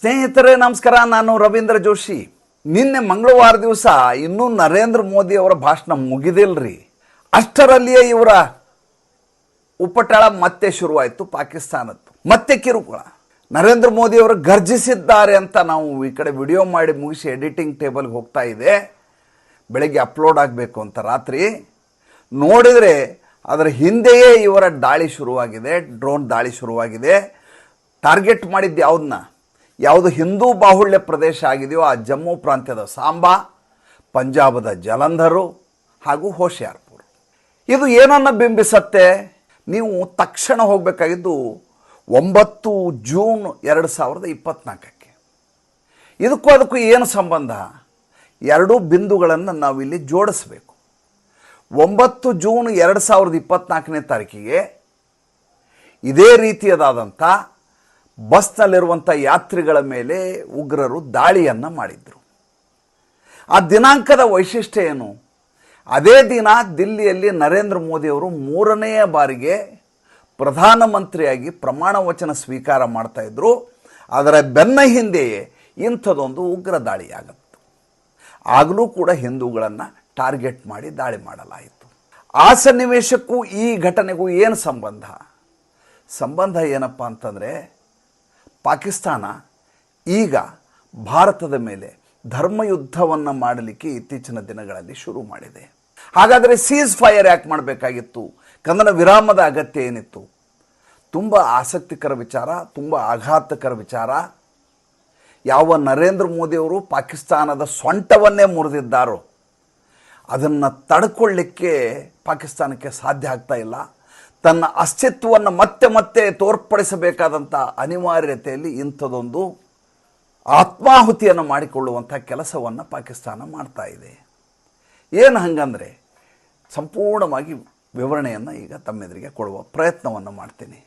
ಸ್ನೇಹಿತರೆ, ನಮಸ್ಕಾರ. ನಾನು ರವೀಂದ್ರ ಜೋಶಿ. ನಿನ್ನೆ ಮಂಗಳವಾರ ದಿವಸ ಇನ್ನೂ ನರೇಂದ್ರ ಮೋದಿ ಅವರ ಭಾಷಣ ಮುಗಿದಿಲ್ರಿ. ಅಷ್ಟರಲ್ಲಿಯೇ ಇವರ ಉಪಟಳ ಮತ್ತೆ ಶುರುವಾಯಿತು ಪಾಕಿಸ್ತಾನದ್ದು. ಮತ್ತೆ ಕಿರುಕುಳ. ನರೇಂದ್ರ ಮೋದಿ ಅವರು ಗರ್ಜಿಸಿದ್ದಾರೆ ಅಂತ ನಾವು ಈ ಕಡೆ ವಿಡಿಯೋ ಮಾಡಿ ಮುಗಿಸಿ ಎಡಿಟಿಂಗ್ ಟೇಬಲ್ಗೆ ಹೋಗ್ತಾ ಇದೆ. ಬೆಳಗ್ಗೆ ಅಪ್ಲೋಡ್ ಆಗಬೇಕು ಅಂತ ರಾತ್ರಿ. ನೋಡಿದರೆ ಅದರ ಹಿಂದೆಯೇ ಇವರ ದಾಳಿ ಶುರುವಾಗಿದೆ, ಡ್ರೋನ್ ದಾಳಿ ಶುರುವಾಗಿದೆ. ಟಾರ್ಗೆಟ್ ಮಾಡಿದ್ದು ಯಾವುದನ್ನ ಯಾವುದು ಹಿಂದೂ ಬಾಹುಳ್ಯ ಪ್ರದೇಶ ಆಗಿದೆಯೋ ಆ ಜಮ್ಮು ಪ್ರಾಂತ್ಯದ ಸಾಂಬಾ, ಪಂಜಾಬದ ಜಲಂಧರು ಹಾಗೂ ಹೋಶಿಯಾರ್ಪುರ್. ಇದು ಏನನ್ನು ಬಿಂಬಿಸತ್ತೆ? ನೀವು ತಕ್ಷಣ ಹೋಗಬೇಕಾಗಿದ್ದು ಒಂಬತ್ತು ಜೂನ್ ಎರಡು ಸಾವಿರದ ಇಪ್ಪತ್ತ್ನಾಲ್ಕಕ್ಕೆ ಇದಕ್ಕೂ ಅದಕ್ಕೂ ಏನು ಸಂಬಂಧ? ಎರಡೂ ಬಿಂದುಗಳನ್ನು ನಾವಿಲ್ಲಿ ಜೋಡಿಸಬೇಕು. ಒಂಬತ್ತು ಜೂನ್ ಎರಡು ಸಾವಿರದ ಇಪ್ಪತ್ತ್ನಾಲ್ಕನೇ ತಾರೀಕಿಗೆ ಇದೇ ರೀತಿಯದಾದಂಥ ಬಸ್ನಲ್ಲಿರುವಂಥ ಯಾತ್ರಿಗಳ ಮೇಲೆ ಉಗ್ರರು ದಾಳಿಯನ್ನು ಮಾಡಿದರು. ಆ ದಿನಾಂಕದ ವೈಶಿಷ್ಟ್ಯ ಏನು? ಅದೇ ದಿನ ದಿಲ್ಲಿಯಲ್ಲಿ ನರೇಂದ್ರ ಮೋದಿಯವರು ಮೂರನೆಯ ಬಾರಿಗೆ ಪ್ರಧಾನಮಂತ್ರಿಯಾಗಿ ಪ್ರಮಾಣ ವಚನ ಸ್ವೀಕಾರ ಮಾಡ್ತಾ ಇದ್ರು. ಅದರ ಬೆನ್ನ ಹಿಂದೆಯೇ ಇಂಥದೊಂದು ಉಗ್ರ ದಾಳಿಯಾಗತ್ತು. ಆಗಲೂ ಕೂಡ ಹಿಂದೂಗಳನ್ನು ಟಾರ್ಗೆಟ್ ಮಾಡಿ ದಾಳಿ ಮಾಡಲಾಯಿತು. ಆ ಸನ್ನಿವೇಶಕ್ಕೂ ಈ ಘಟನೆಗೂ ಏನು ಸಂಬಂಧ? ಸಂಬಂಧ ಏನಪ್ಪ ಅಂತಂದರೆ ಪಾಕಿಸ್ತಾನ ಈಗ ಭಾರತದ ಮೇಲೆ ಧರ್ಮಯುದ್ಧವನ್ನು ಮಾಡಲಿಕ್ಕೆ ಇತ್ತೀಚಿನ ದಿನಗಳಲ್ಲಿ ಶುರು ಮಾಡಿದೆ. ಹಾಗಾದರೆ ಸೀಸ್ ಫೈರ್ ಯಾಕೆ ಮಾಡಬೇಕಾಗಿತ್ತು? ಕಂದನ ವಿರಾಮದ ಅಗತ್ಯ ಏನಿತ್ತು? ತುಂಬ ಆಸಕ್ತಿಕರ ವಿಚಾರ, ತುಂಬ ಆಘಾತಕರ ವಿಚಾರ. ಯಾವ ನರೇಂದ್ರ ಮೋದಿಯವರು ಪಾಕಿಸ್ತಾನದ ಸೊಂಟವನ್ನೇ ಮುರಿದಿದ್ದಾರೋ, ಅದನ್ನು ತಡ್ಕೊಳ್ಳಿಕ್ಕೆ ಪಾಕಿಸ್ತಾನಕ್ಕೆ ಸಾಧ್ಯ ಆಗ್ತಾ ಇಲ್ಲ. ತನ್ನ ಅಸ್ತಿತ್ವವನ್ನು ಮತ್ತೆ ಮತ್ತೆ ತೋರ್ಪಡಿಸಬೇಕಾದಂಥ ಅನಿವಾರ್ಯತೆಯಲ್ಲಿ ಇಂಥದೊಂದು ಆತ್ಮಾಹುತಿಯನ್ನು ಮಾಡಿಕೊಳ್ಳುವಂಥ ಕೆಲಸವನ್ನು ಪಾಕಿಸ್ತಾನ ಮಾಡ್ತಾ ಇದೆ. ಏನು ಹಂಗಂದರೆ ಸಂಪೂರ್ಣವಾಗಿ ವಿವರಣೆಯನ್ನು ಈಗ ತಮ್ಮೆದುರಿಗೆ ಕೊಡುವ ಪ್ರಯತ್ನವನ್ನು ಮಾಡ್ತೀನಿ.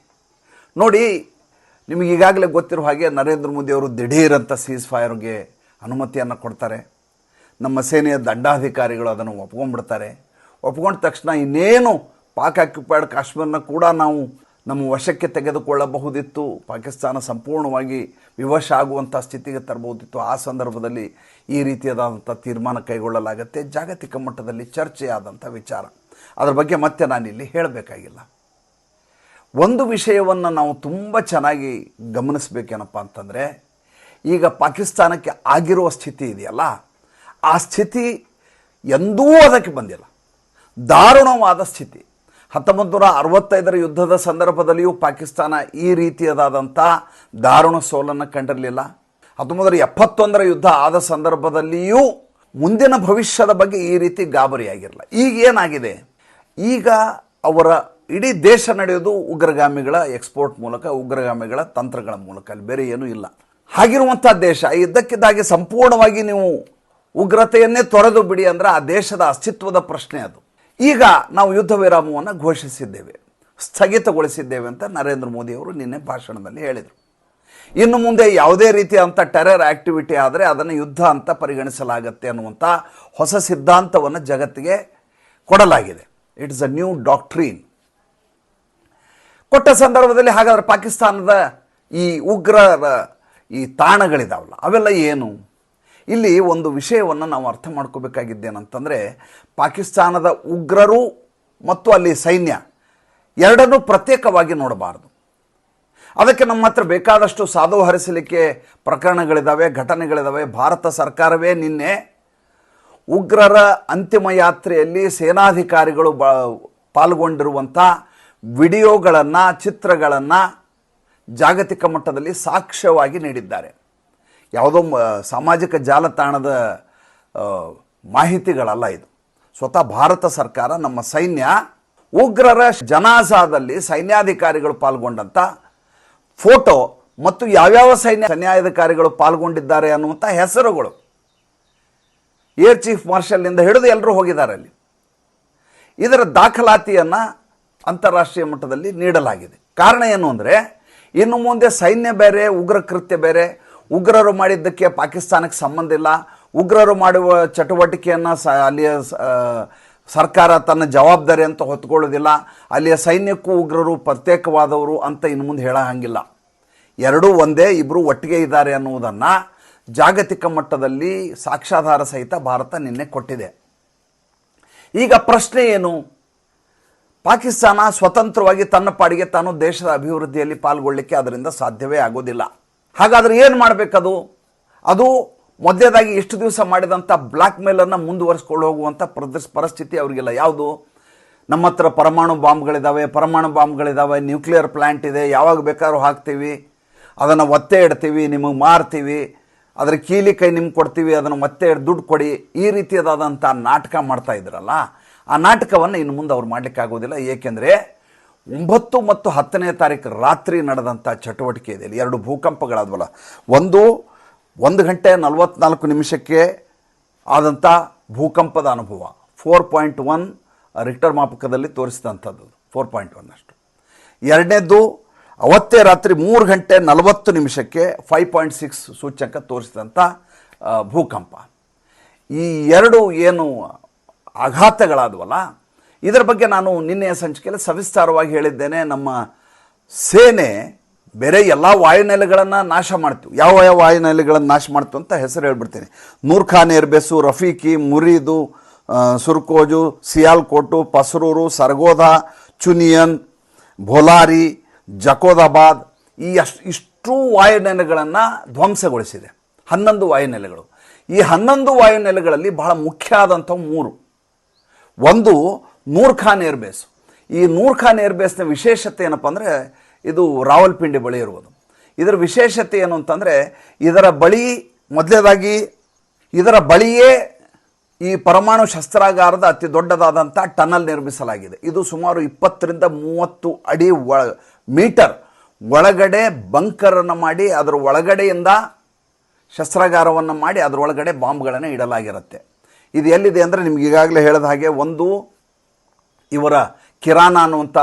ನೋಡಿ, ನಿಮಗೆ ಈಗಾಗಲೇ ಗೊತ್ತಿರುವ ಹಾಗೆ ನರೇಂದ್ರ ಮೋದಿಯವರು ದಿಢೀರಂಥ ಸೀಸ್ ಫೈರ್ಗೆ ಅನುಮತಿಯನ್ನು ಕೊಡ್ತಾರೆ. ನಮ್ಮ ಸೇನೆಯ ದಂಡಾಧಿಕಾರಿಗಳು ಅದನ್ನು ಒಪ್ಕೊಂಡ್ಬಿಡ್ತಾರೆ. ಒಪ್ಕೊಂಡ ತಕ್ಷಣ ಇನ್ನೇನು ಪಾಕ್ ಆಕ್ಯುಪೈಡ್ ಕಾಶ್ಮೀರನ ಕೂಡ ನಾವು ನಮ್ಮ ವಶಕ್ಕೆ ತೆಗೆದುಕೊಳ್ಳಬಹುದಿತ್ತು. ಪಾಕಿಸ್ತಾನ ಸಂಪೂರ್ಣವಾಗಿ ವಿವಶ ಆಗುವಂಥ ಸ್ಥಿತಿಗೆ ತರಬಹುದಿತ್ತು. ಆ ಸಂದರ್ಭದಲ್ಲಿ ಈ ರೀತಿಯಾದಂಥ ತೀರ್ಮಾನ ಕೈಗೊಳ್ಳಲಾಗುತ್ತೆ. ಜಾಗತಿಕ ಮಟ್ಟದಲ್ಲಿ ಚರ್ಚೆಯಾದಂಥ ವಿಚಾರ. ಅದರ ಬಗ್ಗೆ ಮತ್ತೆ ನಾನಿಲ್ಲಿ ಹೇಳಬೇಕಾಗಿಲ್ಲ. ಒಂದು ವಿಷಯವನ್ನು ನಾವು ತುಂಬ ಚೆನ್ನಾಗಿ ಗಮನಿಸಬೇಕೇನಪ್ಪ ಅಂತಂದರೆ, ಈಗ ಪಾಕಿಸ್ತಾನಕ್ಕೆ ಆಗಿರುವ ಸ್ಥಿತಿ ಇದೆಯಲ್ಲ, ಆ ಸ್ಥಿತಿ ಎಂದೂ ಅದಕ್ಕೆ ಬಂದಿಲ್ಲ. ದಾರುಣವಾದ ಸ್ಥಿತಿ. ಹತ್ತೊಂಬತ್ತು ನೂರ ಅರವತ್ತೈದರ ಯುದ್ಧದ ಸಂದರ್ಭದಲ್ಲಿಯೂ ಪಾಕಿಸ್ತಾನ ಈ ರೀತಿಯದಾದಂಥ ದಾರುಣ ಸೋಲನ್ನು ಕಂಡಿರಲಿಲ್ಲ. ಹತ್ತೊಂಬತ್ತು ನೂರ ಎಪ್ಪತ್ತೊಂದರ ಯುದ್ಧ ಆದ ಸಂದರ್ಭದಲ್ಲಿಯೂ ಮುಂದಿನ ಭವಿಷ್ಯದ ಬಗ್ಗೆ ಈ ರೀತಿ ಗಾಬರಿಯಾಗಿರಲ್ಲ ಈಗ ಏನಾಗಿದೆ? ಈಗ ಅವರ ಇಡೀ ದೇಶ ನಡೆಯೋದು ಉಗ್ರಗಾಮಿಗಳ ಎಕ್ಸ್ಪೋರ್ಟ್ ಮೂಲಕ, ಉಗ್ರಗಾಮಿಗಳ ತಂತ್ರಗಳ ಮೂಲಕ. ಅಲ್ಲಿ ಬೇರೆ ಏನೂ ಇಲ್ಲ. ಹಾಗಿರುವಂಥ ದೇಶ ಇದ್ದಕ್ಕಿದ್ದಾಗಿ ಸಂಪೂರ್ಣವಾಗಿ ನೀವು ಉಗ್ರತೆಯನ್ನೇ ತೊರೆದು ಬಿಡಿ ಅಂದರೆ ಆ ದೇಶದ ಅಸ್ತಿತ್ವದ ಪ್ರಶ್ನೆ ಅದು. ಈಗ ನಾವು ಯುದ್ಧ ವಿರಾಮವನ್ನು ಘೋಷಿಸಿದ್ದೇವೆ, ಸ್ಥಗಿತಗೊಳಿಸಿದ್ದೇವೆ ಅಂತ ನರೇಂದ್ರ ಮೋದಿಯವರು ನಿನ್ನೆ ಭಾಷಣದಲ್ಲಿ ಹೇಳಿದರು. ಇನ್ನು ಮುಂದೆ ಯಾವುದೇ ರೀತಿಯಂಥ ಟೆರರ್ ಆ್ಯಕ್ಟಿವಿಟಿ ಆದರೆ ಅದನ್ನು ಯುದ್ಧ ಅಂತ ಪರಿಗಣಿಸಲಾಗತ್ತೆ ಅನ್ನುವಂಥ ಹೊಸ ಸಿದ್ಧಾಂತವನ್ನು ಜಗತ್ತಿಗೆ ಕೊಡಲಾಗಿದೆ. It is a new doctrine ಕೊಟ್ಟ ಸಂದರ್ಭದಲ್ಲಿ ಹಾಗಾದರೆ ಪಾಕಿಸ್ತಾನದ ಈ ಉಗ್ರರ ಈ ತಾಣಗಳಿದಾವಲ್ಲ, ಅವೆಲ್ಲ ಏನು? ಇಲ್ಲಿ ಒಂದು ವಿಷಯವನ್ನು ನಾವು ಅರ್ಥ ಮಾಡ್ಕೋಬೇಕಾಗಿದ್ದೇನಂತಂದರೆ ಪಾಕಿಸ್ತಾನದ ಉಗ್ರರು ಮತ್ತು ಅಲ್ಲಿ ಸೈನ್ಯ ಎರಡನ್ನೂ ಪ್ರತ್ಯೇಕವಾಗಿ ನೋಡಬಾರ್ದು. ಅದಕ್ಕೆ ನಮ್ಮ ಹತ್ರ ಬೇಕಾದಷ್ಟು ಸಾಧು ಹರಿಸಲಿಕ್ಕೆ ಪ್ರಕರಣಗಳಿದ್ದಾವೆ ಘಟನೆಗಳಿದ್ದಾವೆ ಭಾರತ ಸರ್ಕಾರವೇ ನಿನ್ನೆ ಉಗ್ರರ ಅಂತಿಮ ಯಾತ್ರೆಯಲ್ಲಿ ಸೇನಾಧಿಕಾರಿಗಳು ಬ ಪಾಲ್ಗೊಂಡಿರುವಂಥ ವಿಡಿಯೋಗಳನ್ನು, ಚಿತ್ರಗಳನ್ನು ಜಾಗತಿಕ ಮಟ್ಟದಲ್ಲಿ ಸಾಕ್ಷ್ಯವಾಗಿ ನೀಡಿದ್ದಾರೆ. ಯಾವುದೋ ಸಾಮಾಜಿಕ ಜಾಲತಾಣದ ಮಾಹಿತಿಗಳಲ್ಲ ಇದು. ಸ್ವತಃ ಭಾರತ ಸರ್ಕಾರ ನಮ್ಮ ಸೈನ್ಯ, ಉಗ್ರರ ಜನಾಸಾದಲ್ಲಿ ಸೈನ್ಯಾಧಿಕಾರಿಗಳು ಪಾಲ್ಗೊಂಡಂಥ ಫೋಟೋ ಮತ್ತು ಯಾವ್ಯಾವ ಸೈನ್ಯ, ಸೈನ್ಯಾಧಿಕಾರಿಗಳು ಪಾಲ್ಗೊಂಡಿದ್ದಾರೆ ಅನ್ನುವಂಥ ಹೆಸರುಗಳು. ಏರ್ ಚೀಫ್ ಮಾರ್ಷಲ್ನಿಂದ ಹಿಡಿದು ಎಲ್ಲರೂ ಹೋಗಿದ್ದಾರೆ ಅಲ್ಲಿ. ಇದರ ದಾಖಲಾತಿಯನ್ನು ಅಂತಾರಾಷ್ಟ್ರೀಯ ಮಟ್ಟದಲ್ಲಿ ನೀಡಲಾಗಿದೆ. ಕಾರಣ ಏನು ಅಂದರೆ, ಇನ್ನು ಮುಂದೆ ಸೈನ್ಯ ಬೇರೆ, ಉಗ್ರ ಕೃತ್ಯ ಬೇರೆ ಉಗ್ರರು ಮಾಡಿದ್ದಕ್ಕೆ ಪಾಕಿಸ್ತಾನಕ್ಕೆ ಸಂಬಂಧ ಇಲ್ಲ. ಉಗ್ರರು ಮಾಡುವ ಚಟುವಟಿಕೆಯನ್ನು ಸ, ಅಲ್ಲಿಯ ಸರ್ಕಾರ ತನ್ನ ಜವಾಬ್ದಾರಿ ಅಂತ ಹೊತ್ಕೊಳ್ಳೋದಿಲ್ಲ. ಅಲ್ಲಿಯ ಸೈನ್ಯಕ್ಕೂ ಉಗ್ರರು ಪ್ರತ್ಯೇಕವಾದವರು ಅಂತ ಇನ್ನು ಮುಂದೆ ಹೇಳೋ ಹಾಗಿಲ್ಲ ಎರಡೂ ಒಂದೇ ಇಬ್ಬರು ಒಟ್ಟಿಗೆ ಇದ್ದಾರೆ ಅನ್ನುವುದನ್ನು ಜಾಗತಿಕ ಮಟ್ಟದಲ್ಲಿ ಸಾಕ್ಷ್ಯಾಧಾರ ಸಹಿತ ಭಾರತ ನಿನ್ನೆ ಕೊಟ್ಟಿದೆ. ಈಗ ಪ್ರಶ್ನೆ ಏನು? ಪಾಕಿಸ್ತಾನ ಸ್ವತಂತ್ರವಾಗಿ ತನ್ನ ಪಾಡಿಗೆ ತಾನು ದೇಶದ ಅಭಿವೃದ್ಧಿಯಲ್ಲಿ ಪಾಲ್ಗೊಳ್ಳಿಕ್ಕೆ ಅದರಿಂದ ಸಾಧ್ಯವೇ ಆಗೋದಿಲ್ಲ. ಹಾಗಾದರೆ ಏನು ಮಾಡಬೇಕದು? ಅದು ಮೊದಲೇದಾಗಿ ಎಷ್ಟು ದಿವಸ ಮಾಡಿದಂಥ ಬ್ಲ್ಯಾಕ್ ಮೇಲನ್ನು ಮುಂದುವರಿಸ್ಕೊಂಡು ಹೋಗುವಂಥ ಪ್ರದರ್ಶ ಪರಿಸ್ಥಿತಿ ಅವರಿಗೆಲ್ಲ. ಯಾವುದು? ನಮ್ಮ ಹತ್ರ ಪರಮಾಣು ಬಾಂಬ್ಗಳಿದ್ದಾವೆ ಪರಮಾಣು ಬಾಂಬ್ಗಳಿದ್ದಾವೆ ನ್ಯೂಕ್ಲಿಯರ್ ಪ್ಲ್ಯಾಂಟ್ ಇದೆ, ಯಾವಾಗ ಬೇಕಾದ್ರೂ ಹಾಕ್ತೀವಿ. ಅದನ್ನು ಒತ್ತೆ ಇಡ್ತೀವಿ, ನಿಮಗೆ ಮಾರ್ತೀವಿ. ಅದರ ಕೀಲಿ ಕೈ ನಿಮ್ಗೆ ಕೊಡ್ತೀವಿ, ಅದನ್ನು ಮತ್ತೆ ದುಡ್ಡು ಕೊಡಿ. ಈ ರೀತಿಯದಾದಂಥ ನಾಟಕ ಮಾಡ್ತಾ ಇದ್ರಲ್ಲ, ಆ ನಾಟಕವನ್ನು ಇನ್ನು ಮುಂದೆ ಅವ್ರು ಮಾಡಲಿಕ್ಕಾಗೋದಿಲ್ಲ. ಏಕೆಂದರೆ ಒಂಬತ್ತು ಮತ್ತು ಹತ್ತನೇ ತಾರೀಕು ರಾತ್ರಿ ನಡೆದಂಥ ಚಟುವಟಿಕೆ ಇದೆ ಎರಡು ಭೂಕಂಪಗಳಾದವಲ್ಲ, ಒಂದು ಒಂದು ಗಂಟೆ ನಲವತ್ನಾಲ್ಕು ನಿಮಿಷಕ್ಕೆ ಆದಂಥ ಭೂಕಂಪದ ಅನುಭವ. ಫೋರ್ ಪಾಯಿಂಟ್ ಒನ್ ರಿಕ್ಟರ್ ಮಾಪಕದಲ್ಲಿ ತೋರಿಸಿದಂಥದ್ದು ಫೋರ್ ಪಾಯಿಂಟ್ ಒನ್ ಅಷ್ಟು. ಎರಡನೇದ್ದು, ಅವತ್ತೇ ರಾತ್ರಿ ಮೂರು ಗಂಟೆ ನಲವತ್ತು ನಿಮಿಷಕ್ಕೆ ಫೈವ್ ಪಾಯಿಂಟ್ ಸಿಕ್ಸ್ ಸೂಚ್ಯಂಕ ತೋರಿಸಿದಂಥ ಭೂಕಂಪ. ಈ ಎರಡು ಏನು ಆಘಾತಗಳಾದವಲ್ಲ ಇದರ ಬಗ್ಗೆ ನಾನು ನಿನ್ನೆಯ ಸಂಚಿಕೆಯಲ್ಲಿ ಸವಿಸ್ತಾರವಾಗಿ ಹೇಳಿದ್ದೇನೆ. ನಮ್ಮ ಸೇನೆ ಬೇರೆ ಎಲ್ಲ ವಾಯುನೆಲೆಗಳನ್ನು ನಾಶ ಮಾಡ್ತು. ಯಾವ ಯಾವ ವಾಯುನೆಲೆಗಳನ್ನು ನಾಶ ಮಾಡ್ತು ಅಂತ ಹೆಸರು ಹೇಳ್ಬಿಡ್ತೀನಿ. ನೂರ್ಖಾನ್ ಏರ್ಬೇಸು, ರಫೀಕಿ, ಮುರಿದು ಸುರ್ಕೋಜು, ಸಿಯಾಲ್ಕೋಟು, ಪಸರೂರು ಸರ್ಗೋಧ ಚುನಿಯನ್, ಭೋಲಾರಿ, ಜಕೋದಾಬಾದ್ ಈ ಅಷ್ಟು ಇಷ್ಟು ವಾಯುನೆಲೆಗಳನ್ನು ಧ್ವಂಸಗೊಳಿಸಿದೆ. ಹನ್ನೊಂದು ವಾಯುನೆಲೆಗಳು. ಈ ಹನ್ನೊಂದು ವಾಯುನೆಲೆಗಳಲ್ಲಿ ಬಹಳ ಮುಖ್ಯ ಆದಂಥವು ಮೂರು. ಒಂದು ನೂರ್ ಖಾನ್ ಏರ್ಬೇಸ್ ಈ ನೂರ್ ಖಾನ್ ಏರ್ಬೇಸ್ನ ವಿಶೇಷತೆ ಏನಪ್ಪ ಅಂದರೆ ಇದು ರಾವಲ್ಪಿಂಡಿ ಬಳಿ ಇರುವುದು. ಇದರ ವಿಶೇಷತೆ ಏನು ಅಂತಂದರೆ ಇದರ ಬಳಿ ಮೊದಲೇದಾಗಿ ಇದರ ಬಳಿಯೇ ಈ ಪರಮಾಣು ಶಸ್ತ್ರಾಗಾರದ ಅತಿ ದೊಡ್ಡದಾದಂಥ ಟನಲ್ ನಿರ್ಮಿಸಲಾಗಿದೆ. ಇದು ಸುಮಾರು ಇಪ್ಪತ್ತರಿಂದ ಮೂವತ್ತು ಅಡಿ ಒಳ ಮೀಟರ್ ಒಳಗಡೆ ಬಂಕರನ್ನು ಮಾಡಿ ಅದರ ಒಳಗಡೆಯಿಂದ ಶಸ್ತ್ರಾಗಾರವನ್ನು ಮಾಡಿ ಅದರೊಳಗಡೆ ಬಾಂಬ್ಗಳನ್ನು ಇಡಲಾಗಿರುತ್ತೆ. ಇದು ಎಲ್ಲಿದೆ ಅಂದರೆ ನಿಮ್ಗೆ ಈಗಾಗಲೇ ಹೇಳಿದ ಹಾಗೆ ಒಂದು ಇವರ ಕಿರಾನ ಅನ್ನುವಂಥ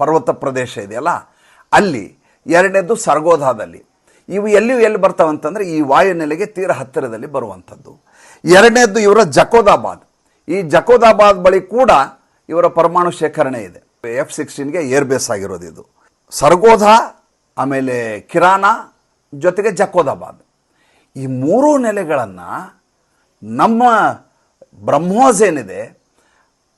ಪರ್ವತ ಪ್ರದೇಶ ಇದೆಯಲ್ಲ, ಅಲ್ಲಿ ಎರಡನೇದು ಸರ್ಗೋಧಾದಲ್ಲಿ ಇವು ಎಲ್ಲಿಯೂ ಎಲ್ಲಿ ಬರ್ತಾವೆ ಅಂತಂದರೆ ಈ ವಾಯುನೆಲೆಗೆ ತೀರ ಹತ್ತಿರದಲ್ಲಿ ಬರುವಂಥದ್ದು. ಎರಡನೇದ್ದು ಇವರ ಜಕೋದಾಬಾದ್. ಈ ಜಕೋದಾಬಾದ್ ಬಳಿ ಕೂಡ ಇವರ ಪರಮಾಣು ಶೇಖರಣೆ ಇದೆ. ಎಫ್ ಸಿಕ್ಸ್ಟೀನ್ಗೆ ಏರ್ ಬೇಸ್ ಆಗಿರೋದು ಇದು. ಸರ್ಗೋಧ, ಆಮೇಲೆ ಕಿರಾನ ಜೊತೆಗೆ ಜಕೋದಾಬಾದ್. ಈ ಮೂರೂ ನೆಲೆಗಳನ್ನು ನಮ್ಮ ಬ್ರಹ್ಮೋಸ್ ಏನಿದೆ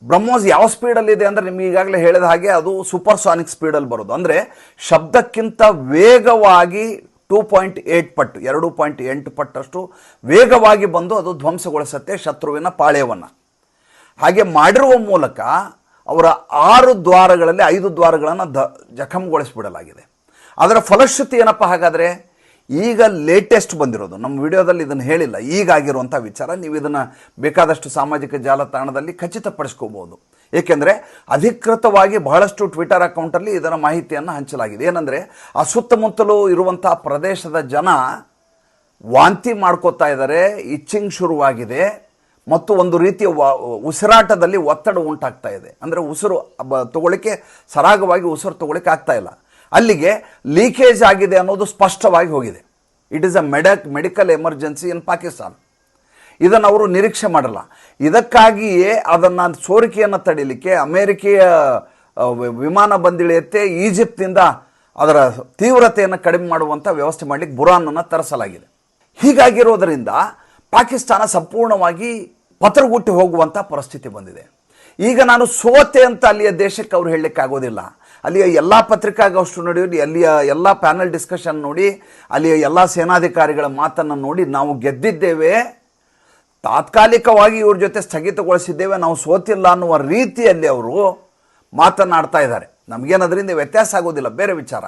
ಬ್ರಹ್ಮೋಸ್ ಯಾವ ಸ್ಪೀಡಲ್ಲಿದೆ ಅಂದರೆ ನಿಮ್ಗೆ ಈಗಾಗಲೇ ಹೇಳಿದ ಹಾಗೆ ಅದು ಸೂಪರ್ ಸಾನಿಕ್ ಸ್ಪೀಡಲ್ಲಿ ಬರೋದು. ಅಂದರೆ ಶಬ್ದಕ್ಕಿಂತ ವೇಗವಾಗಿ ಟೂ ಪಾಯಿಂಟ್ ಏಟ್ ಪಟ್ಟು, ಎರಡು ಪಾಯಿಂಟ್ ಎಂಟು ಪಟ್ಟಷ್ಟು ವೇಗವಾಗಿ ಬಂದು ಅದು ಧ್ವಂಸಗೊಳಿಸುತ್ತೆ ಶತ್ರುವಿನ ಪಾಳ್ಯವನ್ನು. ಹಾಗೆ ಮಾಡಿರುವ ಮೂಲಕ ಅವರ ಆರು ದ್ವಾರಗಳಲ್ಲಿ ಐದು ದ್ವಾರಗಳನ್ನು ದ ಅದರ ಫಲಶ್ರುತಿ ಏನಪ್ಪ ಹಾಗಾದರೆ? ಈಗ ಲೇಟೆಸ್ಟ್ ಬಂದಿರೋದು. ನಮ್ಮ ವಿಡಿಯೋದಲ್ಲಿ ಇದನ್ನು ಹೇಳಿಲ್ಲ. ಈಗ ಆಗಿರುವಂಥ ವಿಚಾರ. ನೀವು ಇದನ್ನು ಬೇಕಾದಷ್ಟು ಸಾಮಾಜಿಕ ಜಾಲತಾಣದಲ್ಲಿ ಖಚಿತಪಡಿಸ್ಕೋಬೋದು. ಏಕೆಂದರೆ ಅಧಿಕೃತವಾಗಿ ಬಹಳಷ್ಟು ಟ್ವಿಟರ್ ಅಕೌಂಟಲ್ಲಿ ಇದರ ಮಾಹಿತಿಯನ್ನು ಹಂಚಲಾಗಿದೆ. ಏನಂದರೆ, ಆ ಸುತ್ತಮುತ್ತಲೂ ಇರುವಂಥ ಪ್ರದೇಶದ ಜನ ವಾಂತಿ ಮಾಡ್ಕೋತಾ ಇದ್ದಾರೆ ಇಚ್ಚಿಂಗ್ ಶುರುವಾಗಿದೆ, ಮತ್ತು ಒಂದು ರೀತಿಯ ಉಸಿರಾಟದಲ್ಲಿ ಒತ್ತಡ ಉಂಟಾಗ್ತಾ ಇದೆ. ಅಂದರೆ ಉಸಿರು ಬ ಸರಾಗವಾಗಿ ಉಸಿರು ತಗೊಳ್ಳಿಕ್ಕೆ ಆಗ್ತಾ ಇಲ್ಲ. ಅಲ್ಲಿಗೆ ಲೀಕೇಜ್ ಆಗಿದೆ ಅನ್ನೋದು ಸ್ಪಷ್ಟವಾಗಿ ಹೋಗಿದೆ. ಇಟ್ ಈಸ್ ಅ ಮೆಡಕ್ ಮೆಡಿಕಲ್ ಎಮರ್ಜೆನ್ಸಿ ಇನ್ ಪಾಕಿಸ್ತಾನ್ ಇದನ್ನು ಅವರು ನಿರೀಕ್ಷೆ ಮಾಡಲ್ಲ. ಇದಕ್ಕಾಗಿಯೇ ಅದನ್ನು ಸೋರಿಕೆಯನ್ನು ತಡೀಲಿಕ್ಕೆ ಅಮೇರಿಕೆಯ ವಿಮಾನ ಬಂದಿಳಿಯತ್ತೆ, ಈಜಿಪ್ಟಿಂದ ಅದರ ತೀವ್ರತೆಯನ್ನು ಕಡಿಮೆ ಮಾಡುವಂಥ ವ್ಯವಸ್ಥೆ ಮಾಡಲಿಕ್ಕೆ ಬುರಾನನ್ನು ತರಿಸಲಾಗಿದೆ. ಹೀಗಾಗಿರೋದರಿಂದ ಪಾಕಿಸ್ತಾನ ಸಂಪೂರ್ಣವಾಗಿ ಪತ್ರಗುಟ್ಟಿ ಹೋಗುವಂಥ ಪರಿಸ್ಥಿತಿ ಬಂದಿದೆ. ಈಗ ನಾನು ಸೋತೆ ಅಂತ ಅಲ್ಲಿಯ ದೇಶಕ್ಕೆ ಅವರು ಹೇಳಲಿಕ್ಕೆ ಆಗೋದಿಲ್ಲ ಅಲ್ಲಿಯ ಎಲ್ಲ ಪತ್ರಿಕಾಗೋಷ್ಠಿ ನೋಡಿ, ಅಲ್ಲಿಯ ಎಲ್ಲ ಪ್ಯಾನಲ್ ಡಿಸ್ಕಷನ್ ನೋಡಿ, ಅಲ್ಲಿಯ ಎಲ್ಲ ಸೇನಾಧಿಕಾರಿಗಳ ಮಾತನ್ನು ನೋಡಿ ನಾವು ಗೆದ್ದಿದ್ದೇವೆ. ತಾತ್ಕಾಲಿಕವಾಗಿ ಇವ್ರ ಜೊತೆ ಸ್ಥಗಿತಗೊಳಿಸಿದ್ದೇವೆ. ನಾವು ಸೋತಿಲ್ಲ ಅನ್ನುವ ರೀತಿಯಲ್ಲಿ ಅವರು ಮಾತನಾಡ್ತಾ ಇದ್ದಾರೆ. ನಮಗೇನು ಅದರಿಂದ ವ್ಯತ್ಯಾಸ ಆಗೋದಿಲ್ಲ, ಬೇರೆ ವಿಚಾರ.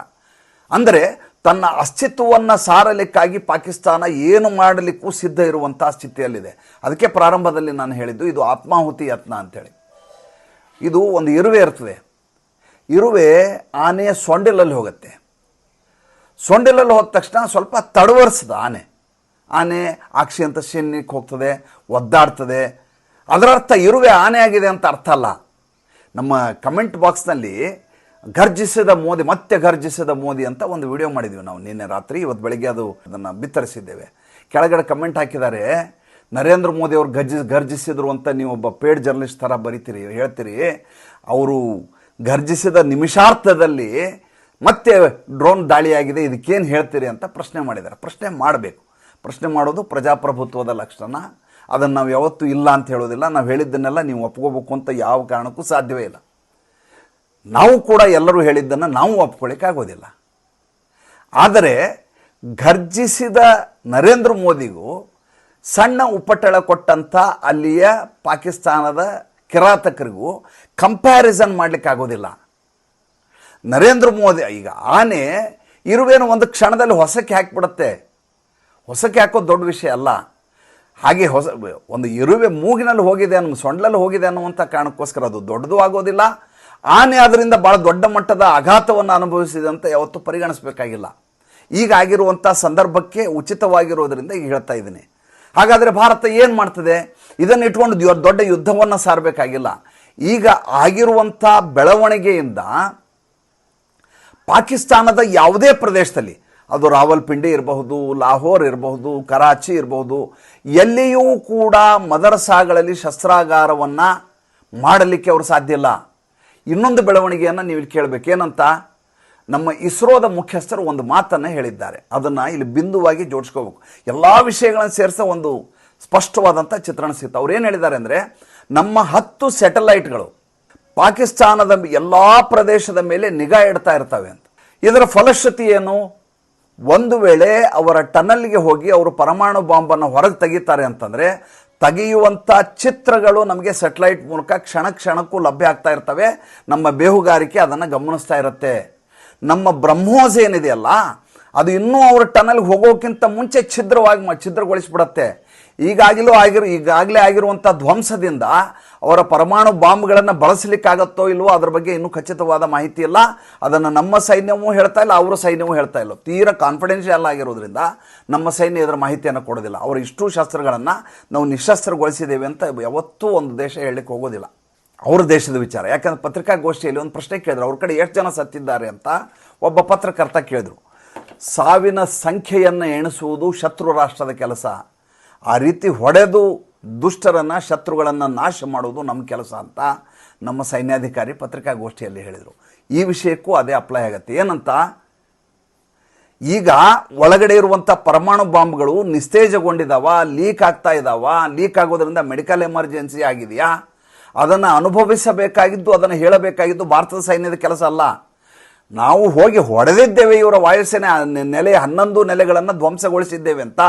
ಅಂದರೆ ತನ್ನ ಅಸ್ತಿತ್ವವನ್ನು ಸಾರಲಿಕ್ಕಾಗಿ ಪಾಕಿಸ್ತಾನ ಏನು ಮಾಡಲಿಕ್ಕೂ ಸಿದ್ಧ ಇರುವಂಥ ಸ್ಥಿತಿಯಲ್ಲಿದೆ. ಅದಕ್ಕೆ ಪ್ರಾರಂಭದಲ್ಲಿ ನಾನು ಹೇಳಿದ್ದು, ಇದು ಆತ್ಮಾಹುತಿ ಯತ್ನ ಅಂತೇಳಿ. ಇದು ಒಂದು ಇರುವೆ ಇರ್ತದೆ. ಇರುವೆ ಆನೆಯ ಸೊಂಡಿಲಲ್ಲಿ ಹೋಗುತ್ತೆ. ಸೊಂಡಿಲಲ್ಲಿ ಹೋದ ತಕ್ಷಣ ಸ್ವಲ್ಪ ತಡವರ್ಸದ ಆನೆ. ಆನೆ ಆಕ್ಷಿ ಅಂತ ಶೆನ್ನಿಕ್ಕೆ ಹೋಗ್ತದೆ, ಒದ್ದಾಡ್ತದೆ. ಅದರರ್ಥ ಇರುವೆ ಆನೆ ಆಗಿದೆ ಅಂತ ಅರ್ಥ ಅಲ್ಲ. ನಮ್ಮ ಕಮೆಂಟ್ ಬಾಕ್ಸ್ನಲ್ಲಿ ಗರ್ಜಿಸಿದ ಮೋದಿ, ಮತ್ತೆ ಗರ್ಜಿಸಿದ ಮೋದಿ ಅಂತ ಒಂದು ವಿಡಿಯೋ ಮಾಡಿದ್ವಿ ನಾವು ನಿನ್ನೆ ರಾತ್ರಿ. ಇವತ್ತು ಬೆಳಗ್ಗೆ ಅದು ಅದನ್ನು ಬಿತ್ತರಿಸಿದ್ದೇವೆ. ಕೆಳಗಡೆ ಕಮೆಂಟ್ ಹಾಕಿದ್ದಾರೆ, ನರೇಂದ್ರ ಮೋದಿ ಅವರು ಗರ್ಜಿ ಗರ್ಜಿಸಿದ್ರು ಅಂತ ನೀವು ಒಬ್ಬ ಪೇಡ್ ಜರ್ನಲಿಸ್ಟ್ ಥರ ಬರಿತೀರಿ, ಹೇಳ್ತೀರಿ. ಅವರು ಗರ್ಜಿಸಿದ ನಿಮಿಷಾರ್ಥದಲ್ಲಿ ಮತ್ತೆ ಡ್ರೋನ್ ದಾಳಿಯಾಗಿದೆ, ಇದಕ್ಕೇನು ಹೇಳ್ತೀರಿ ಅಂತ ಪ್ರಶ್ನೆ ಮಾಡಿದ್ದಾರೆ. ಪ್ರಶ್ನೆ ಮಾಡಬೇಕು. ಪ್ರಶ್ನೆ ಮಾಡೋದು ಪ್ರಜಾಪ್ರಭುತ್ವದ ಲಕ್ಷಣ. ಅದನ್ನು ನಾವು ಯಾವತ್ತೂ ಇಲ್ಲ ಅಂತ ಹೇಳೋದಿಲ್ಲ. ನಾವು ಹೇಳಿದ್ದನ್ನೆಲ್ಲ ನೀವು ಒಪ್ಕೋಬೇಕು ಅಂತ ಯಾವ ಕಾರಣಕ್ಕೂ ಸಾಧ್ಯವೇ ಇಲ್ಲ. ನಾವು ಕೂಡ ಎಲ್ಲರೂ ಹೇಳಿದ್ದನ್ನು ನಾವು ಒಪ್ಕೊಳ್ಳಿಕ್ಕಾಗೋದಿಲ್ಲ ಆದರೆ ಘರ್ಜಿಸಿದ ನರೇಂದ್ರ ಮೋದಿಗೂ ಸಣ್ಣ ಉಪಟಳ ಕೊಟ್ಟಂಥ ಅಲ್ಲಿಯ ಪಾಕಿಸ್ತಾನದ ಕಿರಾತಕರಿಗೂ ಕಂಪ್ಯಾರಿಸನ್ ಮಾಡಲಿಕ್ಕೆ ಆಗೋದಿಲ್ಲ. ನರೇಂದ್ರ ಮೋದಿ, ಈಗ ಆನೆ ಇರುವೇನು ಒಂದು ಕ್ಷಣದಲ್ಲಿ ಹೊಸಕ್ಕೆ ಹಾಕಿಬಿಡುತ್ತೆ. ಹೊಸಕ್ಕೆ ಹಾಕೋದು ದೊಡ್ಡ ವಿಷಯ ಅಲ್ಲ. ಹಾಗೆ ಹೊಸ, ಒಂದು ಇರುವೆ ಮೂಗಿನಲ್ಲಿ ಹೋಗಿದೆ ಅನ್ನೋ, ಸೊಂಡಲಲ್ಲಿ ಹೋಗಿದೆ ಅನ್ನುವಂಥ ಕಾರಣಕ್ಕೋಸ್ಕರ ಅದು ದೊಡ್ಡದು ಆಗೋದಿಲ್ಲ. ಆನೆ ಅದರಿಂದ ಭಾಳ ದೊಡ್ಡ ಮಟ್ಟದ ಆಘಾತವನ್ನು ಅನುಭವಿಸಿದೆ ಅಂತ ಯಾವತ್ತೂ ಪರಿಗಣಿಸಬೇಕಾಗಿಲ್ಲ. ಈಗ ಆಗಿರುವಂಥ ಸಂದರ್ಭಕ್ಕೆ ಉಚಿತವಾಗಿರೋದರಿಂದ ಹೇಳ್ತಾ ಇದ್ದೀನಿ. ಹಾಗಾದರೆ ಭಾರತ ಏನು ಮಾಡ್ತದೆ? ಇದನ್ನು ಇಟ್ಕೊಂಡು ದೊಡ್ಡ ಯುದ್ಧವನ್ನು ಸಾರಬೇಕಾಗಿಲ್ಲ. ಈಗ ಆಗಿರುವಂಥ ಬೆಳವಣಿಗೆಯಿಂದ ಪಾಕಿಸ್ತಾನದ ಯಾವುದೇ ಪ್ರದೇಶದಲ್ಲಿ, ಅದು ರಾವಲ್ಪಿಂಡಿ ಇರಬಹುದು, ಲಾಹೋರ್ ಇರಬಹುದು, ಕರಾಚಿ ಇರಬಹುದು, ಎಲ್ಲಿಯೂ ಕೂಡ ಮದರಸಾಗಳಲ್ಲಿ ಶಸ್ತ್ರಾಗಾರವನ್ನು ಮಾಡಲಿಕ್ಕೆ ಅವರು ಸಾಧ್ಯ ಇಲ್ಲ. ಇನ್ನೊಂದು ಬೆಳವಣಿಗೆಯನ್ನು ನೀವು ಕೇಳಬೇಕೇನಂತ ನಮ್ಮ ಇಸ್ರೋದ ಮುಖ್ಯಸ್ಥರು ಒಂದು ಮಾತನ್ನು ಹೇಳಿದ್ದಾರೆ. ಅದನ್ನು ಇಲ್ಲಿ ಬಿಂದುವಾಗಿ ಜೋಡಿಸ್ಕೋಬೇಕು. ಎಲ್ಲ ವಿಷಯಗಳನ್ನು ಸೇರಿಸ ಒಂದು ಸ್ಪಷ್ಟವಾದಂಥ ಚಿತ್ರಣ ಸಿಗುತ್ತೆ ಅವ್ರು ಏನು ಹೇಳಿದ್ದಾರೆ ಅಂದರೆ, ನಮ್ಮ ಹತ್ತು ಸ್ಯಾಟಲೈಟ್ಗಳು ಪಾಕಿಸ್ತಾನದ ಎಲ್ಲ ಪ್ರದೇಶದ ಮೇಲೆ ನಿಗಾ ಇಡ್ತಾ ಇರ್ತವೆ ಅಂತ. ಇದರ ಫಲಶ್ರುತಿ ಏನು? ಒಂದು ವೇಳೆ ಅವರ ಟನಲ್ಗೆ ಹೋಗಿ ಅವರು ಪರಮಾಣು ಬಾಂಬನ್ನು ಹೊರಗೆ ತೆಗಿತಾರೆ ಅಂತಂದರೆ ತೆಗೆಯುವಂಥ ಚಿತ್ರಗಳು ನಮಗೆ ಸೆಟಲೈಟ್ ಮೂಲಕ ಕ್ಷಣ ಕ್ಷಣಕ್ಕೂ ಲಭ್ಯ ಆಗ್ತಾ ಇರ್ತವೆ. ನಮ್ಮ ಬೇಹುಗಾರಿಕೆ ಅದನ್ನು ಗಮನಿಸ್ತಾ ಇರುತ್ತೆ. ನಮ್ಮ ಬ್ರಹ್ಮೋಸ್ ಏನಿದೆಯಲ್ಲ, ಅದು ಇನ್ನೂ ಅವ್ರ ಟನಲ್ಗೆ ಹೋಗೋಕ್ಕಿಂತ ಮುಂಚೆ ಛಿದ್ರವಾಗಿ ಛಿದ್ರಗೊಳಿಸ್ಬಿಡತ್ತೆ. ಈಗಾಗಲೂ ಆಗಿರು, ಈಗಾಗಲೇ ಆಗಿರುವಂಥ ಧ್ವಂಸದಿಂದ ಅವರ ಪರಮಾಣು ಬಾಂಬ್ಗಳನ್ನು ಬಳಸಲಿಕ್ಕಾಗತ್ತೋ ಇಲ್ಲವೋ ಅದ್ರ ಬಗ್ಗೆ ಇನ್ನೂ ಖಚಿತವಾದ ಮಾಹಿತಿ ಇಲ್ಲ. ಅದನ್ನು ನಮ್ಮ ಸೈನ್ಯವೂ ಹೇಳ್ತಾ ಇಲ್ಲ, ಅವರ ಸೈನ್ಯವೂ ಹೇಳ್ತಾ ಇಲ್ಲ. ತೀರಾ ಕಾನ್ಫಿಡೆನ್ಷಿಯಲ್ ಆಗಿರೋದ್ರಿಂದ ನಮ್ಮ ಸೈನ್ಯ ಇದರ ಮಾಹಿತಿಯನ್ನು ಕೊಡೋದಿಲ್ಲ. ಅವರು ಇಷ್ಟು ಶಸ್ತ್ರಗಳನ್ನು ನಾವು ನಿಶಸ್ತ್ರಗೊಳಿಸಿದ್ದೇವೆ ಅಂತ ಯಾವತ್ತೂ ಒಂದು ದೇಶ ಹೇಳಲಿಕ್ಕೆ ಹೋಗೋದಿಲ್ಲ. ಅವ್ರ ದೇಶದ ವಿಚಾರ. ಯಾಕಂದ್ರೆ ಪತ್ರಿಕಾಗೋಷ್ಠಿಯಲ್ಲಿ ಒಂದು ಪ್ರಶ್ನೆ ಕೇಳಿದ್ರು, ಅವ್ರ ಕಡೆ ಎಷ್ಟು ಜನ ಸತ್ತಿದ್ದಾರೆ ಅಂತ ಒಬ್ಬ ಪತ್ರಕರ್ತ ಕೇಳಿದ್ರು. ಸಾವಿನ ಸಂಖ್ಯೆಯನ್ನು ಎಣಿಸುವುದು ಶತ್ರು ರಾಷ್ಟ್ರದ ಕೆಲಸ. ಆ ರೀತಿ ಹೊಡೆದು ದುಷ್ಟರನ್ನು, ಶತ್ರುಗಳನ್ನು ನಾಶ ಮಾಡುವುದು ನಮ್ಮ ಕೆಲಸ ಅಂತ ನಮ್ಮ ಸೈನ್ಯಾಧಿಕಾರಿ ಪತ್ರಿಕಾಗೋಷ್ಠಿಯಲ್ಲಿ ಹೇಳಿದರು. ಈ ವಿಷಯಕ್ಕೂ ಅದೇ ಅಪ್ಲೈ ಆಗುತ್ತೆ. ಏನಂತ? ಈಗ ಒಳಗಡೆ ಇರುವಂಥ ಪರಮಾಣು ಬಾಂಬ್ಗಳು ನಿಸ್ತೇಜಗೊಂಡಿದಾವ, ಲೀಕ್ ಆಗ್ತಾ ಇದ್ದಾವ ಲೀಕ್ ಆಗೋದ್ರಿಂದ ಮೆಡಿಕಲ್ ಎಮರ್ಜೆನ್ಸಿ ಆಗಿದೆಯಾ? ಅದನ್ನು ಅನುಭವಿಸಬೇಕಾಗಿದ್ದು, ಅದನ್ನು ಹೇಳಬೇಕಾಗಿದ್ದು ಭಾರತದ ಸೈನ್ಯದ ಕೆಲಸ ಅಲ್ಲ. ನಾವು ಹೋಗಿ ಹೊಡೆದಿದ್ದೇವೆ ಇವರ ವಾಯುಸೇನೆ ನೆಲೆ ಹನ್ನೊಂದು ನೆಲೆಗಳನ್ನು ಧ್ವಂಸಗೊಳಿಸಿದ್ದೇವೆ ಅಂತ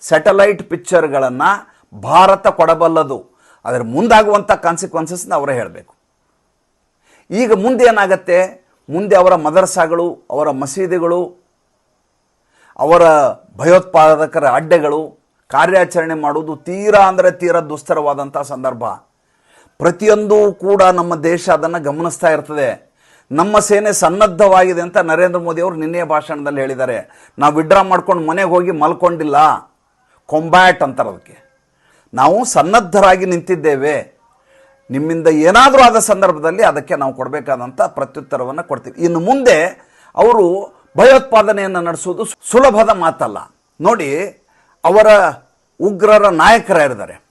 ಸ್ಯಾಟಲೈಟ್ ಪಿಕ್ಚರ್ಗಳನ್ನು ಭಾರತ ಕೊಡಬಲ್ಲದು. ಅದರ ಮುಂದಾಗುವಂಥ ಕಾನ್ಸಿಕ್ವೆನ್ಸಸ್ನ ಅವರೇ ಹೇಳಬೇಕು. ಈಗ ಮುಂದೆ ಏನಾಗತ್ತೆ? ಮುಂದೆ ಅವರ ಮದರ್ಸಾಗಳು, ಅವರ ಮಸೀದಿಗಳು, ಅವರ ಭಯೋತ್ಪಾದಕರ ಅಡ್ಡೆಗಳು ಕಾರ್ಯಾಚರಣೆ ಮಾಡುವುದು ತೀರಾ ಅಂದರೆ ತೀರಾ ದುಸ್ತರವಾದಂಥ ಸಂದರ್ಭ. ಪ್ರತಿಯೊಂದು ಕೂಡ ನಮ್ಮ ದೇಶ ಅದನ್ನು ಗಮನಿಸ್ತಾ ಇರ್ತದೆ. ನಮ್ಮ ಸೇನೆ ಸನ್ನದ್ಧವಾಗಿದೆ ಅಂತ ನರೇಂದ್ರ ಮೋದಿ ಅವರು ನಿನ್ನೆಯ ಭಾಷಣದಲ್ಲಿ ಹೇಳಿದ್ದಾರೆ. ನಾವು ವಿಡ್ರಾ ಮಾಡ್ಕೊಂಡು ಮನೆಗೆ ಹೋಗಿ ಮಲ್ಕೊಂಡಿಲ್ಲ. ಕೊಂಬ್ಯಾಟ್ ಅಂತಾರೆ ಅದಕ್ಕೆ. ನಾವು ಸನ್ನದ್ಧರಾಗಿ ನಿಂತಿದ್ದೇವೆ. ನಿಮ್ಮಿಂದ ಏನಾದರೂ ಆದ ಸಂದರ್ಭದಲ್ಲಿ ಅದಕ್ಕೆ ನಾವು ಕೊಡಬೇಕಾದಂಥ ಪ್ರತ್ಯುತ್ತರವನ್ನು ಕೊಡ್ತೀವಿ. ಇನ್ನು ಮುಂದೆ ಅವರು ಭಯೋತ್ಪಾದನೆಯನ್ನು ನಡೆಸೋದು ಸುಲಭದ ಮಾತಲ್ಲ. ನೋಡಿ, ಅವರ ಉಗ್ರರ ನಾಯಕರಿದ್ದಾರೆ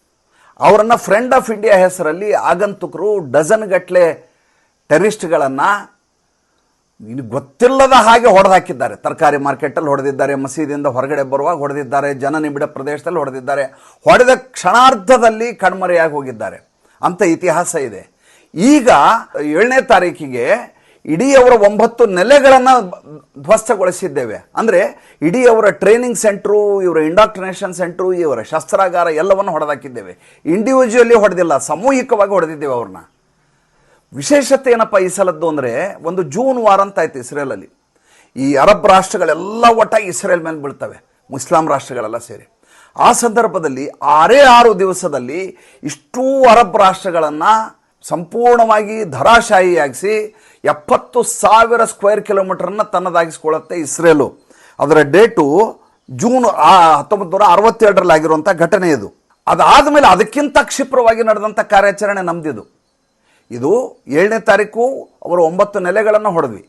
ಅವರನ್ನು ಫ್ರೆಂಡ್ ಆಫ್ ಇಂಡಿಯಾ ಹೆಸರಲ್ಲಿ ಆಗಂತುಕರು ಡಜನ್ ಗಟ್ಟಲೆ ಟೆರಿಸ್ಟ್ಗಳನ್ನು ಇನ್ನು ಗೊತ್ತಿಲ್ಲದ ಹಾಗೆ ಹೊಡೆದು ಹಾಕಿದ್ದಾರೆ ತರಕಾರಿ ಮಾರ್ಕೆಟಲ್ಲಿ ಹೊಡೆದಿದ್ದಾರೆ, ಮಸೀದಿಯಿಂದ ಹೊರಗಡೆ ಬರುವಾಗ ಹೊಡೆದಿದ್ದಾರೆ ಜನನಿಬಿಡ ಪ್ರದೇಶದಲ್ಲಿ ಹೊಡೆದಿದ್ದಾರೆ. ಹೊಡೆದ ಕ್ಷಣಾರ್ಧದಲ್ಲಿ ಕಣ್ಮರೆಯಾಗಿ ಹೋಗಿದ್ದಾರೆ. ಅಂತ ಇತಿಹಾಸ ಇದೆ. ಈಗ ಏಳನೇ ತಾರೀಕಿಗೆ ಇಡೀ ಅವರ ಒಂಬತ್ತು ನೆಲೆಗಳನ್ನು ಧ್ವಸ್ತಗೊಳಿಸಿದ್ದೇವೆ. ಅಂದರೆ ಇಡೀ ಅವರ ಟ್ರೈನಿಂಗ್ ಸೆಂಟ್ರು ಇವರ ಇಂಡಾಕ್ಟ್ರಿನೇಷನ್ ಸೆಂಟ್ರು ಇವರ ಶಸ್ತ್ರಾಗಾರ ಎಲ್ಲವನ್ನು ಹೊಡೆದಾಕಿದ್ದೇವೆ. ಇಂಡಿವಿಜುವಲಿ ಹೊಡೆದಿಲ್ಲ, ಸಾಮೂಹಿಕವಾಗಿ ಹೊಡೆದಿದ್ದೇವೆ ಅವ್ರನ್ನ. ವಿಶೇಷತೆ ಏನಪ್ಪ ಈ ಸಲದ್ದು ಅಂದರೆ, ಒಂದು ಜೂನ್ ವಾರ ಅಂತ ಆಯ್ತು ಇಸ್ರೇಲಲ್ಲಿ. ಈ ಅರಬ್ ರಾಷ್ಟ್ರಗಳೆಲ್ಲ ಒಟ್ಟಾಗಿ ಇಸ್ರೇಲ್ ಮೇಲೆ ಬೀಳ್ತವೆ, ಮುಸ್ಲಾಂ ರಾಷ್ಟ್ರಗಳೆಲ್ಲ ಸೇರಿ. ಆ ಸಂದರ್ಭದಲ್ಲಿ ಆರೇ ಆರು ದಿವಸದಲ್ಲಿ ಇಷ್ಟೂ ಅರಬ್ ರಾಷ್ಟ್ರಗಳನ್ನು ಸಂಪೂರ್ಣವಾಗಿ ಧರಾಶಾಹಿಯಾಗಿಸಿ ಎಪ್ಪತ್ತು ಸಾವಿರ ಸ್ಕ್ವೇರ್ ಕಿಲೋಮೀಟರನ್ನು ತನ್ನದಾಗಿಸ್ಕೊಳ್ಳುತ್ತೆ ಇಸ್ರೇಲು. ಅದರ ಡೇಟು ಜೂನ್ ಹತ್ತೊಂಬತ್ತು ನೂರ ಅರವತ್ತೆರಡರಲ್ಲಿ ಆಗಿರುವಂಥ ಘಟನೆ ಇದು. ಅದಾದ ಮೇಲೆ ಅದಕ್ಕಿಂತ ಕ್ಷಿಪ್ರವಾಗಿ ನಡೆದಂಥ ಕಾರ್ಯಾಚರಣೆ ನಮ್ದಿದು. ಇದು ಏಳನೇ ತಾರೀಕು ಅವರು ಒಂಬತ್ತು ನೆಲೆಗಳನ್ನು ಹೊಡೆದ್ವಿ.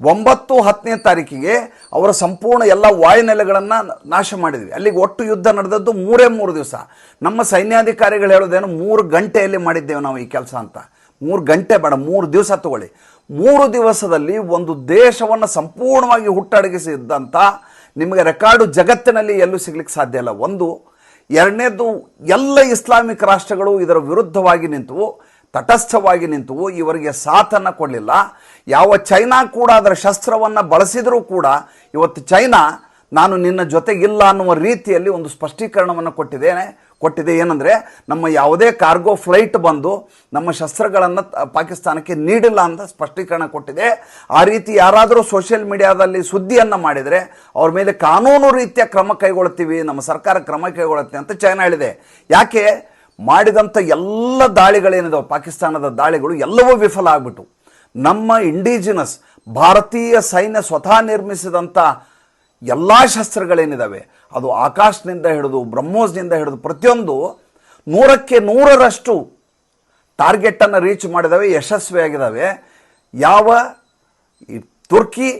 ಒಂಬತ್ತು ಹತ್ತನೇ ತಾರೀಕಿಗೆ ಅವರ ಸಂಪೂರ್ಣ ಎಲ್ಲ ವಾಯುನೆಲೆಗಳನ್ನು ನಾಶ ಮಾಡಿದ್ವಿ. ಅಲ್ಲಿಗೆ ಒಟ್ಟು ಯುದ್ಧ ನಡೆದದ್ದು ಮೂರೇ ಮೂರು ದಿವಸ. ನಮ್ಮ ಸೈನ್ಯಾಧಿಕಾರಿಗಳು ಹೇಳೋದೇನು ಮೂರು ಗಂಟೆಯಲ್ಲಿ ಮಾಡಿದ್ದೇವೆ ನಾವು ಈ ಕೆಲಸ ಅಂತ. ಮೂರು ಗಂಟೆ ಬೇಡ, ಮೂರು ದಿವಸ ತಗೊಳ್ಳಿ. ಮೂರು ದಿವಸದಲ್ಲಿ ಒಂದು ದೇಶವನ್ನು ಸಂಪೂರ್ಣವಾಗಿ ಹುಟ್ಟಡಗಿಸಿದ್ದಂಥ ನಿಮಗೆ ರೆಕಾರ್ಡು ಜಗತ್ತಿನಲ್ಲಿ ಎಲ್ಲೂ ಸಿಗ್ಲಿಕ್ಕೆ ಸಾಧ್ಯ ಇಲ್ಲ. ಒಂದು, ಎರಡನೇದು ಎಲ್ಲ ಇಸ್ಲಾಮಿಕ್ ರಾಷ್ಟ್ರಗಳು ಇದರ ವಿರುದ್ಧವಾಗಿ ನಿಂತವು, ತಟಸ್ಥವಾಗಿ ನಿಂತವು, ಇವರಿಗೆ ಸಾಥನ್ನು ಕೊಡಲಿಲ್ಲ. ಯಾವ ಚೈನಾ ಕೂಡ ಅದರ ಶಸ್ತ್ರವನ್ನು ಬಳಸಿದರೂ ಕೂಡ ಇವತ್ತು ಚೈನಾ, ನಾನು ನಿನ್ನ ಜೊತೆಗಿಲ್ಲ ಅನ್ನುವ ರೀತಿಯಲ್ಲಿ ಒಂದು ಸ್ಪಷ್ಟೀಕರಣವನ್ನು ಕೊಟ್ಟಿದ್ದೇನೆ. ಕೊಟ್ಟಿದೆ ಏನಂದರೆ, ನಮ್ಮ ಯಾವುದೇ ಕಾರ್ಗೋ ಫ್ಲೈಟ್ ಬಂದು ನಮ್ಮ ಶಸ್ತ್ರಗಳನ್ನು ಪಾಕಿಸ್ತಾನಕ್ಕೆ ನೀಡಿಲ್ಲ ಅಂತ ಸ್ಪಷ್ಟೀಕರಣ ಕೊಟ್ಟಿದೆ. ಆ ರೀತಿ ಯಾರಾದರೂ ಸೋಷಿಯಲ್ ಮೀಡಿಯಾದಲ್ಲಿ ಸುದ್ದಿಯನ್ನು ಮಾಡಿದರೆ, ಅವ್ರ ಮೇಲೆ ಕಾನೂನು ರೀತಿಯ ಕ್ರಮ ಕೈಗೊಳ್ತೀವಿ, ನಮ್ಮ ಸರ್ಕಾರ ಕ್ರಮ ಕೈಗೊಳ್ಳುತ್ತೆ ಅಂತ ಚೈನಾ ಹೇಳಿದೆ. ಯಾಕೆ? ಮಾಡಿದಂಥ ಎಲ್ಲ ದಾಳಿಗಳೇನಿದಾವೆ ಪಾಕಿಸ್ತಾನದ ದಾಳಿಗಳು ಎಲ್ಲವೂ ವಿಫಲ ಆಗ್ಬಿಟ್ಟು ನಮ್ಮ ಇಂಡಿಜಿನಸ್ ಭಾರತೀಯ ಸೈನ್ಯ ಸ್ವತಃ ನಿರ್ಮಿಸಿದಂಥ ಎಲ್ಲ ಶಸ್ತ್ರಗಳೇನಿದ್ದಾವೆ ಅದು ಆಕಾಶದಿಂದ ಹಿಡಿದು, ಬ್ರಹ್ಮೋಸ್ನಿಂದ ಹಿಡಿದು ಪ್ರತಿಯೊಂದು ನೂರಕ್ಕೆ ನೂರರಷ್ಟು ಟಾರ್ಗೆಟನ್ನು ರೀಚ್ ಮಾಡಿದಾವೆ ಯಶಸ್ವಿಯಾಗಿದ್ದಾವೆ ಯಾವ ಈ ತುರ್ಕಿ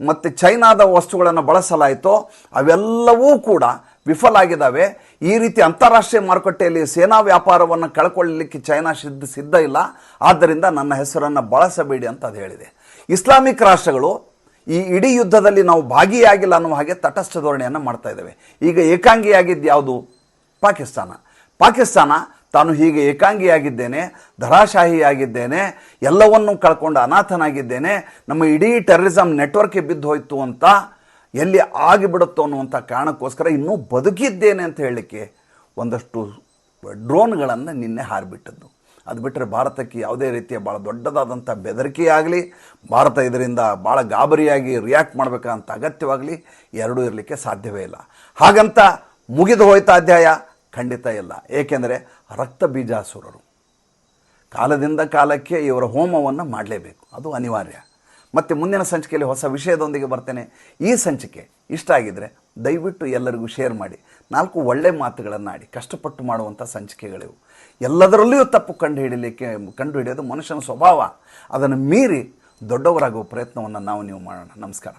ಮತ್ತು ಚೈನಾದ ವಸ್ತುಗಳನ್ನು ಬಳಸಲಾಯಿತೋ ಅವೆಲ್ಲವೂ ಕೂಡ ವಿಫಲ ಆಗಿದ್ದಾವೆ ಈ ರೀತಿ ಅಂತಾರಾಷ್ಟ್ರೀಯ ಮಾರುಕಟ್ಟೆಯಲ್ಲಿ ಸೇನಾ ವ್ಯಾಪಾರವನ್ನು ಕಳ್ಕೊಳ್ಳಲಿಕ್ಕೆ ಚೈನಾ ಸಿದ್ಧ ಸಿದ್ಧ ಇಲ್ಲ. ಆದ್ದರಿಂದ ನನ್ನ ಹೆಸರನ್ನು ಬಳಸಬೇಡಿ ಅಂತ ಅದು ಹೇಳಿದೆ. ಇಸ್ಲಾಮಿಕ್ ರಾಷ್ಟ್ರಗಳು ಈ ಇಡೀ ಯುದ್ಧದಲ್ಲಿ ನಾವು ಭಾಗಿಯಾಗಿಲ್ಲ ಅನ್ನುವ ಹಾಗೆ ತಟಸ್ಥ ಧೋರಣೆಯನ್ನು ಮಾಡ್ತಾ ಇದ್ದೇವೆ. ಈಗ ಏಕಾಂಗಿಯಾಗಿದ್ದು ಯಾವುದು? ಪಾಕಿಸ್ತಾನ. ಪಾಕಿಸ್ತಾನ ತಾನು ಹೀಗೆ ಏಕಾಂಗಿಯಾಗಿದ್ದೇನೆ, ಧರಾಶಾಹಿಯಾಗಿದ್ದೇನೆ, ಎಲ್ಲವನ್ನೂ ಕಳ್ಕೊಂಡು ಅನಾಥನಾಗಿದ್ದೇನೆ, ನಮ್ಮ ಇಡೀ ಟೆರರಿಸಮ್ ನೆಟ್ವರ್ಕ್ಗೆ ಬಿದ್ದು ಹೋಯಿತು ಅಂತ ಎಲ್ಲಿ ಆಗಿಬಿಡುತ್ತೋ ಅನ್ನುವಂಥ ಕಾರಣಕ್ಕೋಸ್ಕರ ಇನ್ನೂ ಬದುಕಿದ್ದೇನೆ ಅಂತ ಹೇಳಲಿಕ್ಕೆ ಒಂದಷ್ಟು ಡ್ರೋನ್ಗಳನ್ನು ನಿನ್ನೆ ಹಾರಿಬಿಟ್ಟದ್ದು. ಅದು ಬಿಟ್ಟರೆ ಭಾರತಕ್ಕೆ ಯಾವುದೇ ರೀತಿಯ ಭಾಳ ದೊಡ್ಡದಾದಂಥ ಬೆದರಿಕೆ ಆಗಲಿ ಭಾರತ ಇದರಿಂದ ಭಾಳ ಗಾಬರಿಯಾಗಿ ರಿಯಾಕ್ಟ್ ಮಾಡಬೇಕಂತ ಅಗತ್ಯವಾಗಲಿ ಎರಡೂ ಇರಲಿಕ್ಕೆ ಸಾಧ್ಯವೇ ಇಲ್ಲ. ಹಾಗಂತ ಮುಗಿದು ಹೋಯ್ತ ಅಧ್ಯಾಯ? ಖಂಡಿತ ಇಲ್ಲ. ಏಕೆಂದರೆ ರಕ್ತ ಬೀಜಾಸುರರು. ಕಾಲದಿಂದ ಕಾಲಕ್ಕೆ ಇವರ ಹೋಮವನ್ನು ಮಾಡಲೇಬೇಕು. ಅದು ಅನಿವಾರ್ಯ. ಮತ್ತು ಮುಂದಿನ ಸಂಚಿಕೆಯಲ್ಲಿ ಹೊಸ ವಿಷಯದೊಂದಿಗೆ ಬರ್ತೇನೆ. ಈ ಸಂಚಿಕೆ ಇಷ್ಟ ಆಗಿದ್ದರೆ ದಯವಿಟ್ಟು ಎಲ್ಲರಿಗೂ ಶೇರ್ ಮಾಡಿ. ನಾಲ್ಕು ಒಳ್ಳೆ ಮಾತುಗಳನ್ನು ಆಡಿ ಕಷ್ಟಪಟ್ಟು ಮಾಡುವಂಥ ಸಂಚಿಕೆಗಳಿವು. ಎಲ್ಲದರಲ್ಲಿಯೂ ತಪ್ಪು ಕಂಡು ಹಿಡಿಯಲಿಕ್ಕೆ ಕಂಡು ಹಿಡಿಯೋದು ಮನುಷ್ಯನ ಸ್ವಭಾವ. ಅದನ್ನು ಮೀರಿ ದೊಡ್ಡವರಾಗುವ ಪ್ರಯತ್ನವನ್ನು ನಾವು ನೀವು ಮಾಡೋಣ. ನಮಸ್ಕಾರ.